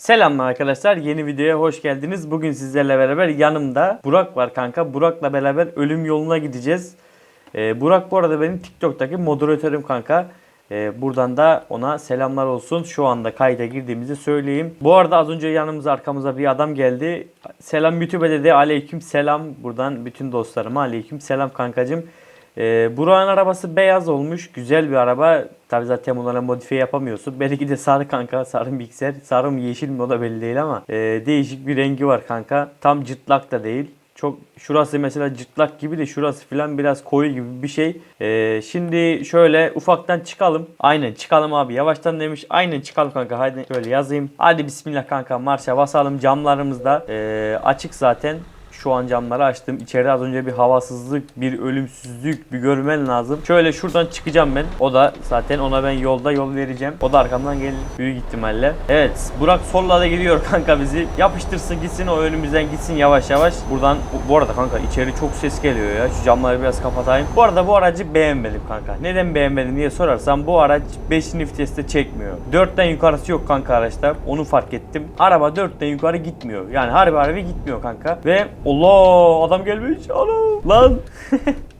Selamlar arkadaşlar. Yeni videoya hoş geldiniz. Bugün sizlerle beraber yanımda Burak var kanka. Burak'la beraber ölüm yoluna gideceğiz. Ee, Burak bu arada benim TikTok'taki moderatörüm kanka. Ee, buradan da ona selamlar olsun. Şu anda kayda girdiğimizi söyleyeyim. Bu arada az önce yanımıza arkamıza bir adam geldi. Selam YouTube'a dedi. Aleyküm selam. Buradan bütün dostlarıma aleyküm selam kankacım. Ee, Burak'ın arabası beyaz olmuş. Güzel bir araba. Tabi zaten bunlara modifiye yapamıyorsun. Belki de sarı kanka. Sarı mikser. Sarı mı yeşil mi o da belli değil ama. ee, değişik bir rengi var kanka. Tam cırtlak da değil. Çok şurası mesela cırtlak gibi de şurası falan biraz koyu gibi bir şey. Ee, şimdi şöyle ufaktan çıkalım. Aynen çıkalım abi. Yavaştan demiş. Aynen çıkalım kanka. Hadi şöyle yazayım. Hadi bismillah kanka marşa basalım. Camlarımız da ee, açık zaten. Şu an camları açtım. İçeride az önce bir havasızlık, bir ölümsüzlük, bir görmen lazım. Şöyle şuradan çıkacağım ben. O da zaten ona ben yolda yol vereceğim. O da arkamdan gelir büyük ihtimalle. Evet Burak solla da gidiyor kanka bizi. Yapıştırsın gitsin o önümüzden gitsin yavaş yavaş. Buradan bu arada kanka içeri çok ses geliyor ya. Şu camları biraz kapatayım. Bu arada bu aracı beğenmedim kanka. Neden beğenmedim diye sorarsan bu araç 5. viteste çekmiyor. 4'ten yukarısı yok kanka araçta. Onu fark ettim. Araba 4'ten yukarı gitmiyor. Yani harbi harbi gitmiyor kanka. Ve Allah adam gelmiş. Ana lan.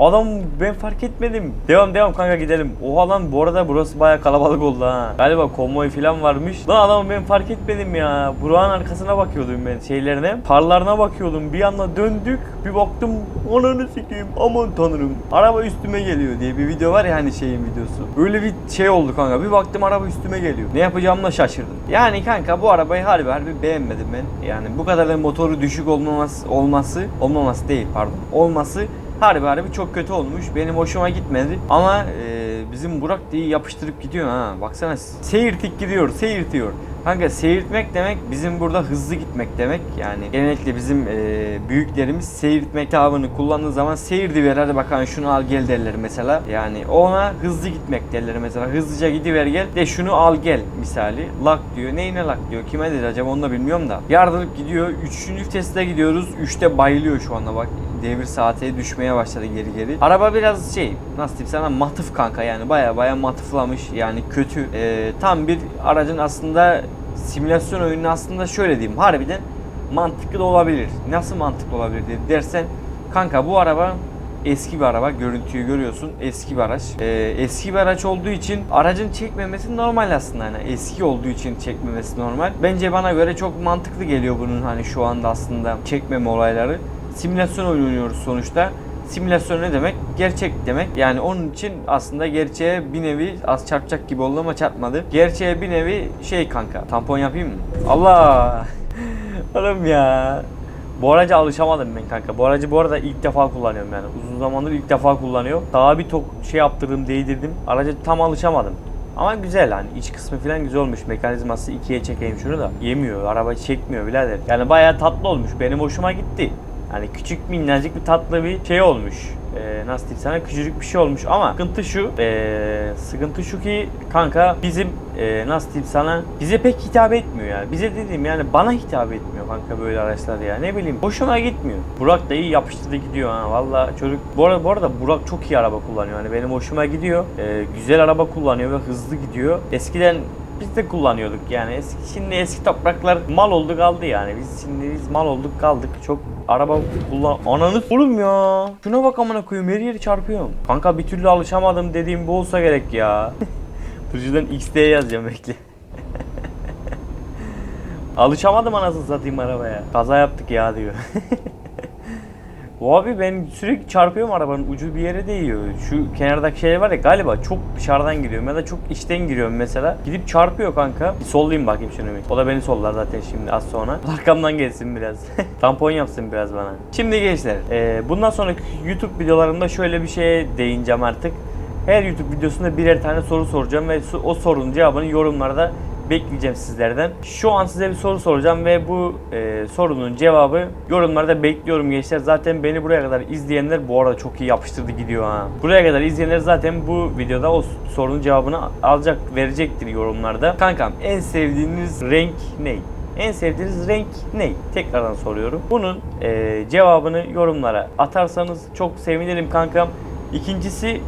Adam ben fark etmedim. Devam devam kanka gidelim. Oha lan bu arada burası baya kalabalık oldu ha. Galiba konvoy falan varmış. Lan adamı ben fark etmedim ya. Burak'ın arkasına bakıyordum ben şeylerine. Parlarına bakıyordum. Bir anda döndük. Bir baktım ananı sikeyim aman tanrım. Araba üstüme geliyor diye bir video var ya hani şeyin videosu. Öyle bir şey oldu kanka. Bir baktım araba üstüme geliyor. Ne yapacağımla şaşırdım. Yani kanka bu arabayı harbi harbi beğenmedim ben. Yani bu kadar da motoru düşük olmaması olması olmaması değil pardon. Olması harbi harbi çok kötü olmuş. Benim hoşuma gitmedi. Ama e, bizim Burak diye yapıştırıp gidiyor ha. Baksana seyirtik gidiyor, seyirtiyor. Kanka seyirtmek demek bizim burada hızlı gitmek demek. Yani genellikle bizim e, büyüklerimiz seyirtmek tabını kullandığı zaman seyirdi ver hadi bakalım şunu al gel derler mesela. Yani ona hızlı gitmek derler mesela. Hızlıca gidiver gel de şunu al gel misali. Lak diyor. Neyine lak diyor. Kime dedi acaba onu da bilmiyorum da. Yardırıp gidiyor. Üçüncü viteste gidiyoruz. Üçte bayılıyor şu anda bak. Devir saate düşmeye başladı geri geri. Araba biraz şey nasıl diyeyim sana matıf kanka yani baya baya matıflamış yani kötü. Ee, tam bir aracın aslında simülasyon oyunu aslında şöyle diyeyim harbiden mantıklı da olabilir. Nasıl mantıklı olabilir diye dersen kanka bu araba eski bir araba. Görüntüyü görüyorsun. Eski bir araç. Ee, eski bir araç olduğu için aracın çekmemesi normal aslında. Yani eski olduğu için çekmemesi normal. Bence bana göre çok mantıklı geliyor bunun hani şu anda aslında çekmeme olayları. Simülasyon oynuyoruz sonuçta. Simülasyon ne demek? Gerçek demek. Yani onun için aslında gerçeğe bir nevi az çarpacak gibi oldu ama çarpmadı. Gerçeğe bir nevi şey kanka. Tampon yapayım mı? Allah! Oğlum ya. Bu araca alışamadım ben kanka. Bu aracı bu arada ilk defa kullanıyorum yani. Uzun zamandır ilk defa kullanıyorum. Daha bir tok şey yaptırdım, değdirdim. Araca tam alışamadım. Ama güzel hani iç kısmı falan güzel olmuş. Mekanizması ikiye çekeyim şunu da. Yemiyor, araba çekmiyor birader. Yani bayağı tatlı olmuş. Benim hoşuma gitti. Yani küçük minnacık bir tatlı bir şey olmuş. Ee, nasıl diyeyim sana? Küçücük bir şey olmuş. Ama sıkıntı şu ee, sıkıntı şu ki kanka bizim ee, nasıl diyeyim sana? Bize pek hitap etmiyor yani. Bize dediğim yani bana hitap etmiyor kanka böyle araçlar ya. Ne bileyim hoşuma gitmiyor. Burak da iyi yapıştırdı gidiyor ha. Valla çocuk bu arada, bu arada Burak çok iyi araba kullanıyor. Yani benim hoşuma gidiyor. Ee, güzel araba kullanıyor ve hızlı gidiyor. Eskiden biz de kullanıyorduk yani. Eski, şimdi eski topraklar mal oldu kaldı yani. Biz şimdi biz mal olduk kaldık. Çok araba kullan... Ananı oğlum ya. Şuna bak amına koyayım her yeri çarpıyorum. Kanka bir türlü alışamadım dediğim bu olsa gerek ya. Şuradan XD yazacağım bekle. Alışamadım anasını satayım arabaya. Kaza yaptık ya diyor. Bu abi ben sürekli çarpıyorum arabanın ucu bir yere değiyor. Şu kenardaki şey var ya galiba çok dışarıdan giriyorum ya da çok içten giriyorum mesela. Gidip çarpıyor kanka. Bir sollayayım bakayım şunu bir. O da beni sollar zaten şimdi az sonra. Arkamdan gelsin biraz. Tampon yapsın biraz bana. Şimdi gençler e, bundan sonraki YouTube videolarımda şöyle bir şeye değineceğim artık. Her YouTube videosunda birer tane soru soracağım ve o sorunun cevabını yorumlarda bekleyeceğim sizlerden. Şu an size bir soru soracağım ve bu e, sorunun cevabı yorumlarda bekliyorum gençler. Zaten beni buraya kadar izleyenler bu arada çok iyi yapıştırdı gidiyor ha. Buraya kadar izleyenler zaten bu videoda o sorunun cevabını alacak verecektir yorumlarda. Kankam en sevdiğiniz renk ne? En sevdiğiniz renk ne? Tekrardan soruyorum. Bunun e, cevabını yorumlara atarsanız çok sevinirim kankam. İkincisi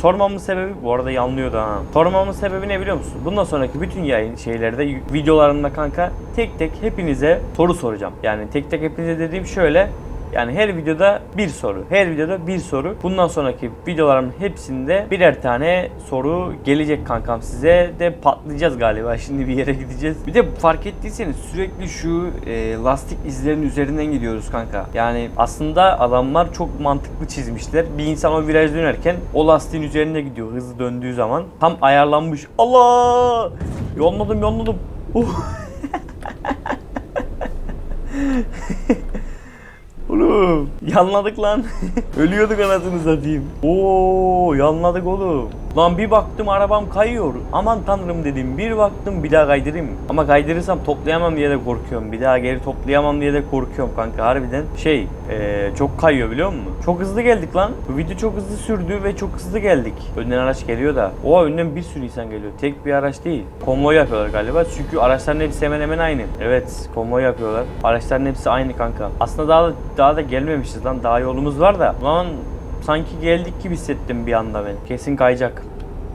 Sormamın sebebi bu arada yanlıyordu ha. Sormamın sebebi ne biliyor musun? Bundan sonraki bütün yayın şeylerde videolarımda kanka tek tek hepinize soru soracağım. Yani tek tek hepinize dediğim şöyle yani her videoda bir soru. Her videoda bir soru. Bundan sonraki videolarımın hepsinde birer tane soru gelecek kankam size de patlayacağız galiba. Şimdi bir yere gideceğiz. Bir de fark ettiyseniz sürekli şu e, lastik izlerinin üzerinden gidiyoruz kanka. Yani aslında adamlar çok mantıklı çizmişler. Bir insan o viraj dönerken o lastiğin üzerinde gidiyor hızlı döndüğü zaman. Tam ayarlanmış. Allah! Yolladım yolladım. Uh. Oğlum yanladık lan. Ölüyorduk anasını satayım. Oo yanladık oğlum. Lan bir baktım arabam kayıyor. Aman tanrım dedim. Bir baktım bir daha kaydırayım. Ama kaydırırsam toplayamam diye de korkuyorum. Bir daha geri toplayamam diye de korkuyorum kanka harbiden. Şey eee, çok kayıyor biliyor musun? Çok hızlı geldik lan. Bu video çok hızlı sürdü ve çok hızlı geldik. Önden araç geliyor da. Oha önden bir sürü insan geliyor. Tek bir araç değil. Konvoy yapıyorlar galiba. Çünkü araçların hepsi hemen hemen aynı. Evet konvoy yapıyorlar. Araçların hepsi aynı kanka. Aslında daha da, daha da gelmemişiz lan. Daha yolumuz var da. Lan sanki geldik gibi hissettim bir anda ben. Kesin kayacak.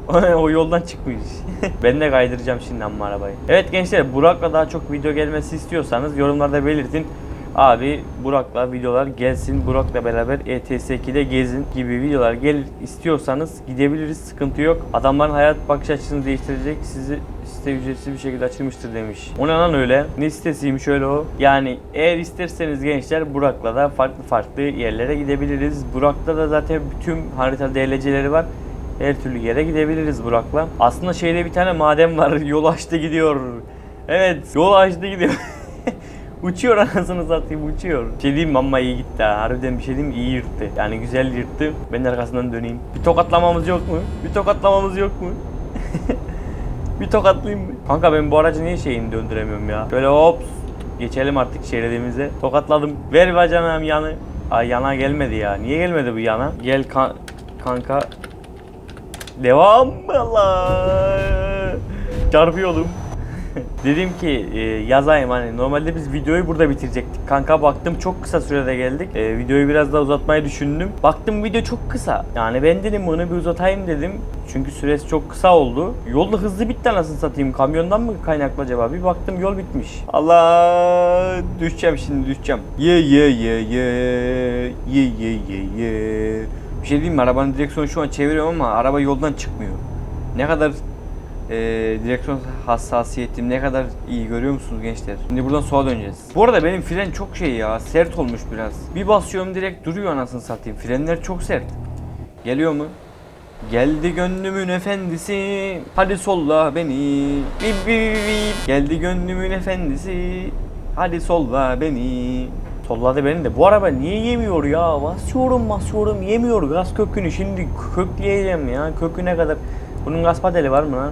o yoldan çıkmış. ben de kaydıracağım şimdi amma arabayı. Evet gençler Burak'la daha çok video gelmesi istiyorsanız yorumlarda belirtin. Abi Burak'la videolar gelsin. Burak'la beraber E ETS2'de gezin gibi videolar gelir istiyorsanız gidebiliriz. Sıkıntı yok. Adamların hayat bakış açısını değiştirecek. Sizi site ücretsiz bir şekilde açılmıştır demiş. O ne lan öyle? Ne sitesiymiş öyle o? Yani eğer isterseniz gençler Burak'la da farklı farklı yerlere gidebiliriz. Burak'ta da zaten bütün harita DLC'leri var. Her türlü yere gidebiliriz Burak'la. Aslında şeyde bir tane maden var. Yol açtı gidiyor. Evet yol açtı gidiyor. uçuyor anasını satayım uçuyor. Bir şey diyeyim ama iyi gitti ha. Harbiden bir şey diyeyim iyi yırttı. Yani güzel yırttı. Ben de arkasından döneyim. Bir tokatlamamız yok mu? Bir tokatlamamız yok mu? bir tokatlayayım mı? Kanka ben bu aracı niye şeyini döndüremiyorum ya? Böyle hop geçelim artık şeridimize. Tokatladım. Ver bacanağım yanı. Ay yana gelmedi ya. Niye gelmedi bu yana? Gel kan- kanka. Devam Allah. Çarpıyordum. Dedim ki e, yazayım hani normalde biz videoyu burada bitirecektik. Kanka baktım çok kısa sürede geldik. E, videoyu biraz daha uzatmayı düşündüm. Baktım video çok kısa. Yani ben dedim bunu bir uzatayım dedim. Çünkü süresi çok kısa oldu. Yolda hızlı bitti anasını satayım. Kamyondan mı kaynaklı acaba? Bir baktım yol bitmiş. Allah düşeceğim şimdi düşeceğim. Ye ye ye ye ye ye ye ye. Bir şey diyeyim mi? Arabanın direksiyonu şu an çeviriyorum ama araba yoldan çıkmıyor. Ne kadar e, direksiyon hassasiyetim ne kadar iyi görüyor musunuz gençler? Şimdi buradan sola döneceğiz. Bu arada benim fren çok şey ya sert olmuş biraz. Bir basıyorum direkt duruyor anasını satayım. Frenler çok sert. Geliyor mu? Geldi gönlümün efendisi Hadi solla beni bip bip bip. Geldi gönlümün efendisi Hadi solla beni Solladı beni de. Bu araba niye yemiyor ya? Basıyorum basıyorum yemiyor gaz kökünü. Şimdi kökleyeceğim ya. Köküne kadar. Bunun gaz pedali var mı lan?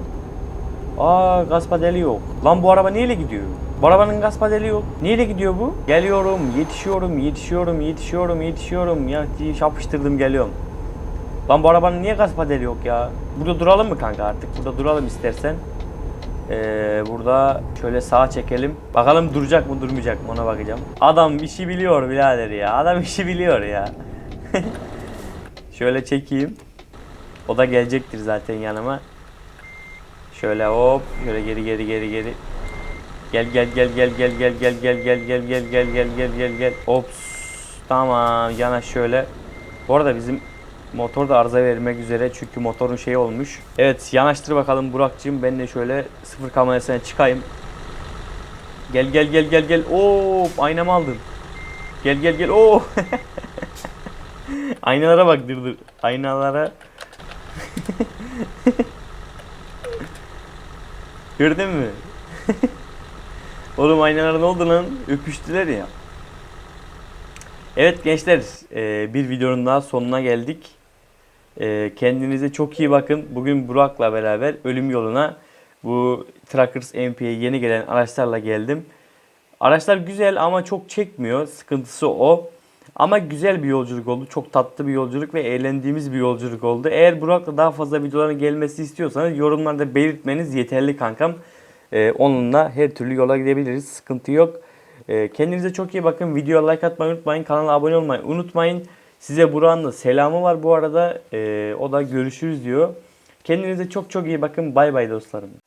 Aa gaz pedali yok. Lan bu araba neyle gidiyor? Bu arabanın gaz pedali yok. Neyle gidiyor bu? Geliyorum, yetişiyorum, yetişiyorum, yetişiyorum, yetişiyorum. Ya yapıştırdım geliyorum. Lan bu arabanın niye gaz pedali yok ya? Burada duralım mı kanka artık? Burada duralım istersen. Ee, burada şöyle sağa çekelim. Bakalım duracak mı durmayacak mı ona bakacağım. Adam işi biliyor birader ya. Adam işi biliyor ya. şöyle çekeyim. O da gelecektir zaten yanıma. Şöyle hop, şöyle geri geri geri geri. Gel gel gel gel gel gel gel gel gel gel gel gel gel gel gel gel. Ops. Tamam, yana şöyle. Bu arada bizim motor da arıza vermek üzere çünkü motorun şeyi olmuş. Evet, yanaştır bakalım Burak'cığım. Ben de şöyle sıfır kamerasına çıkayım. Gel gel gel gel gel. Oo, aynamı aldın. Gel gel gel. Oo. Aynalara bak dur dur. Aynalara Gördün mü? Oğlum aynalar ne oldu lan? Öpüştüler ya. Evet gençler, e, bir videonun daha sonuna geldik. E, Kendinize çok iyi bakın. Bugün Burak'la beraber ölüm yoluna bu Trackers MP'ye yeni gelen araçlarla geldim. Araçlar güzel ama çok çekmiyor. Sıkıntısı o. Ama güzel bir yolculuk oldu. Çok tatlı bir yolculuk ve eğlendiğimiz bir yolculuk oldu. Eğer Burak'la daha fazla videoların gelmesi istiyorsanız yorumlarda belirtmeniz yeterli kankam. Ee, onunla her türlü yola gidebiliriz. Sıkıntı yok. Ee, kendinize çok iyi bakın. Videoya like atmayı unutmayın. Kanala abone olmayı unutmayın. Size Burak'ın da selamı var bu arada. Ee, o da görüşürüz diyor. Kendinize çok çok iyi bakın. Bay bay dostlarım.